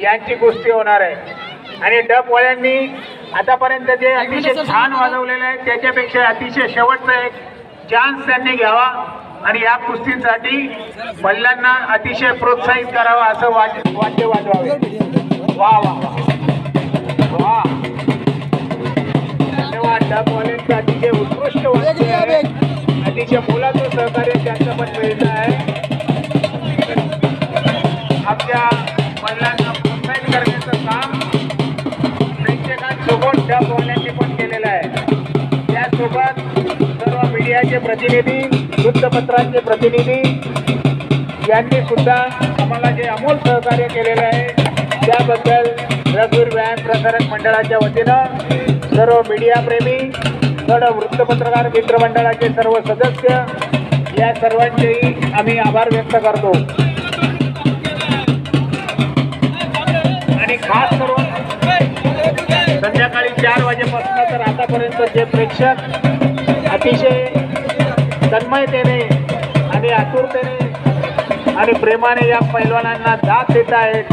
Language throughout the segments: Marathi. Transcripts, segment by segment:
यांची कुस्ती होणार आहे. आणि डबवाल्यांनी आतापर्यंत जे अतिशय छान वाजवलेले आहे त्याच्यापेक्षा अतिशय शेवटचा एक चान्स त्यांनी घ्यावा. आणि या कुस्तीसाठी मल्लांना अतिशय प्रोत्साहित करावं असं वाद वाद्य वाजवावे. वा वा. मीडियाचे प्रतिनिधी वृत्तपत्रांचे प्रतिनिधी यांनी सुद्धा आम्हाला जे अमोल सहकार्य केलेलं आहे त्याबद्दल रघुवीर व्यायाम प्रसारक मंडळाच्या वतीनं सर्व मीडियाप्रेमी सर्व वृत्तपत्रकार मित्रमंडळाचे सर्व सदस्य या सर्वांचेही आम्ही आभार व्यक्त करतो. आणि खास करून संध्याकाळी चार वाजेपासून तर आतापर्यंत जे प्रेक्षक अतिशय तन्मयतेने आणि आतुरतेने आणि प्रेमाने या पैलवानांना दाद देत आहेत.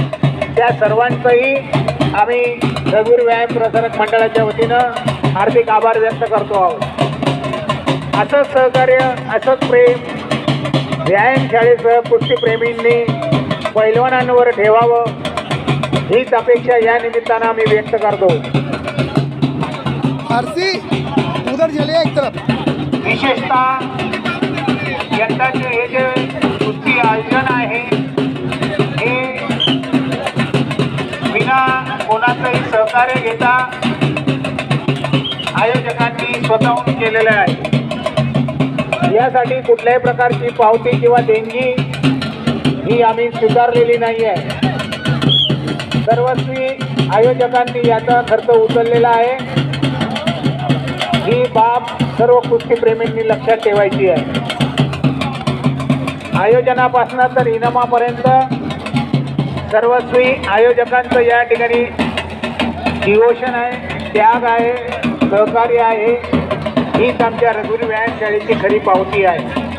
त्या सर्वांचंही आम्ही रघुवीर व्यायाम प्रसारक मंडळाच्या वतीनं हार्दिक आभार व्यक्त करतो आहोत. असंच सहकार्य असंच प्रेम व्यायाम शाळेसह कुस्तीप्रेमींनी पैलवानांवर ठेवावं हीच अपेक्षा या निमित्तानं आम्ही व्यक्त करतो. फारसी उधर एक तरफ. विशेषतः यंदाचे हे जे कुस्ती आयोजन आहे हे विना कोणाचंही सहकार्य घेता आयोजकांनी स्वतःहून केलेलं आहे. यासाठी कुठल्याही प्रकारची पावती किंवा देणगी ही आम्ही स्वीकारलेली नाही आहे सर्वस्वी आयोजकांनी याचा खर्च उचललेला आहे. ही बाब सर्व कुस्तीप्रेमींनी लक्षात ठेवायची आहे. आयोजनापासून तर इनामापर्यंत सर्वस्वी आयोजकांचं या ठिकाणी डिवोशन आहे त्याग आहे सहकार्य आहे. हीच आमच्या रघुरी व्यायाम शाळेची खरी पावती आहे.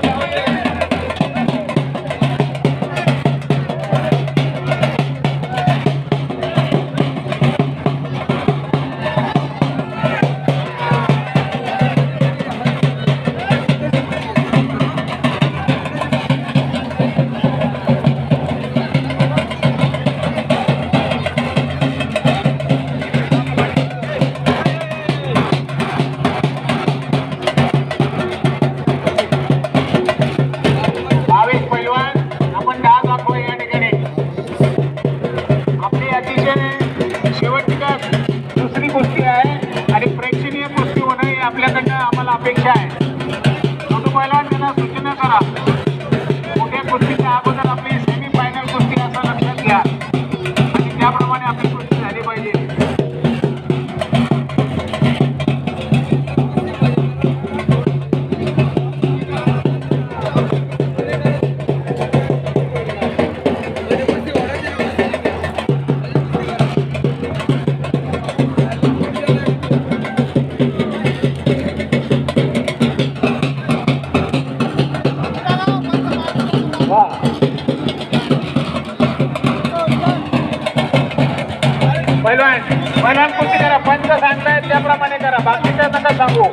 मनान कुस्ती करा पंच सांगतायत त्याप्रमाणे करा. बाकीचं नका सांगू.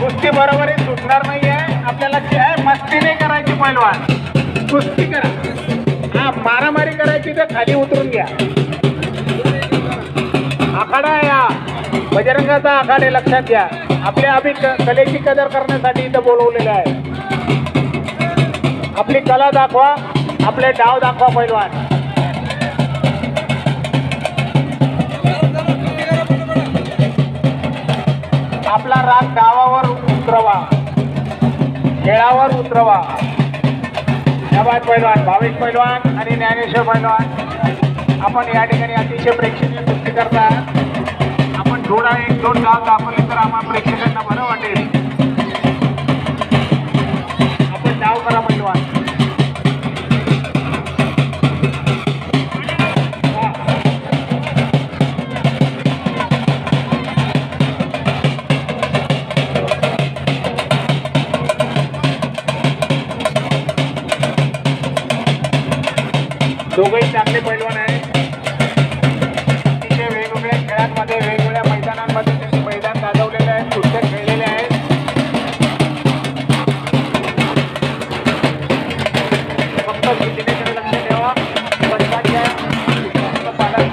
कुस्ती बरोबरी सुटणार नाहीये. आपल्याला काय मस्ती नाही करायची पैलवान. कुस्ती करा. हा मारामारी करायची तर खाली उतरून घ्या. आखाडा आहे हा बजरंगाचा आखाडे लक्षात घ्या. आपल्या आम्ही कलेची कदर करण्यासाठी इथं बोलवलेलं आहे. आपली कला दाखवा आपले डाव दाखवा पैलवान. आपला राग गावावर उतरवा. खेळावर उतरवा. नवाज पैलवान भावेश पैलवान आणि ज्ञानेश्वर पैलवान. आपण या ठिकाणी अतिशय प्रेक्षणीय कृती करता. आपण थोडा एक दोन गाव दाखवले तर आम्हाला प्रेक्षकांना बरं वाटेल. दोघंही चांगले पैलवान आहे तिथे वेगवेगळ्या खेळांमध्ये वेगवेगळ्या मैदानांमध्ये त्यांनी मैदान गाजवलेले आहेत कुस्त्या खेळलेले आहेत. फक्त जिल्ह्याकडे लक्ष द्यावा पंचाच्या पालन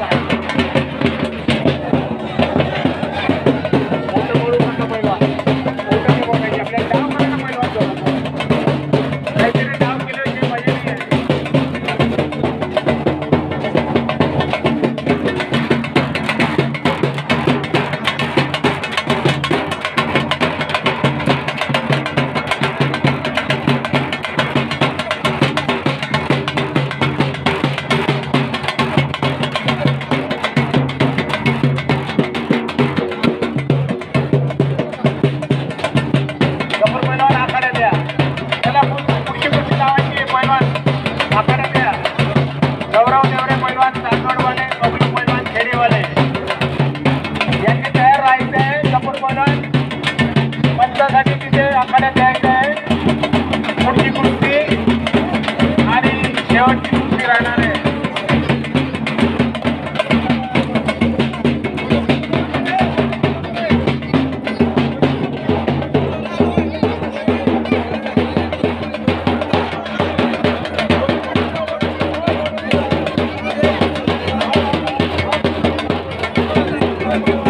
गावाची खुशी राहणार आहे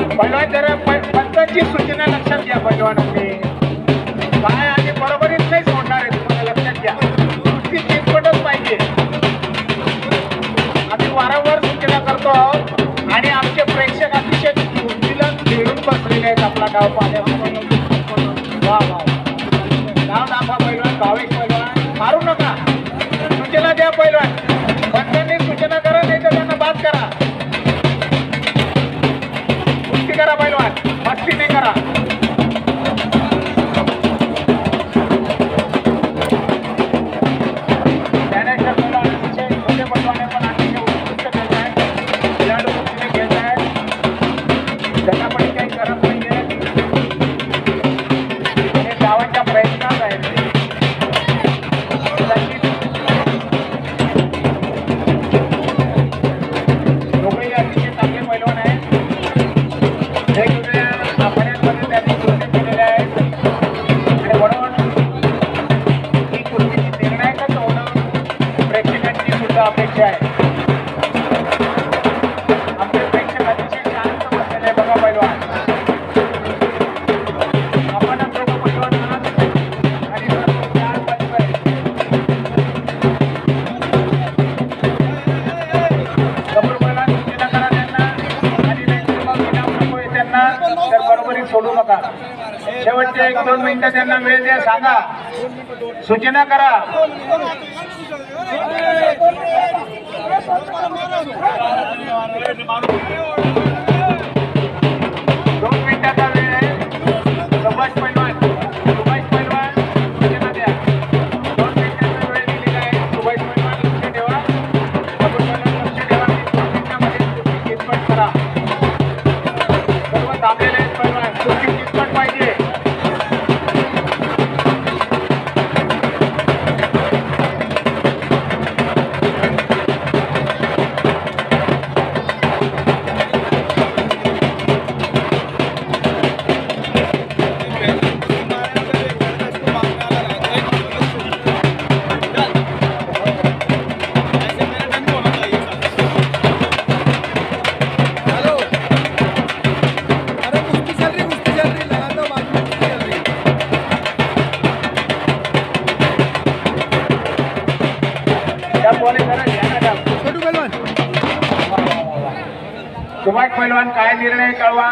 पहिलवान जरा पंचाची सूचना लक्षात गाव पाल्या वा वा नाव दाखवा पैलवान भावेश पैलवान. मारू नका. सूचना द्या पैलवान. पंचांनी सूचना करा नाही तर त्यांना बाद करा. कुस्ती करा पैलवान. मस्ती नाही करा. Gracias. एक दोन मिनिटं त्यांना वेळ द्या सांगा. सूचना करा. पैलवान काय निर्णय कळवा?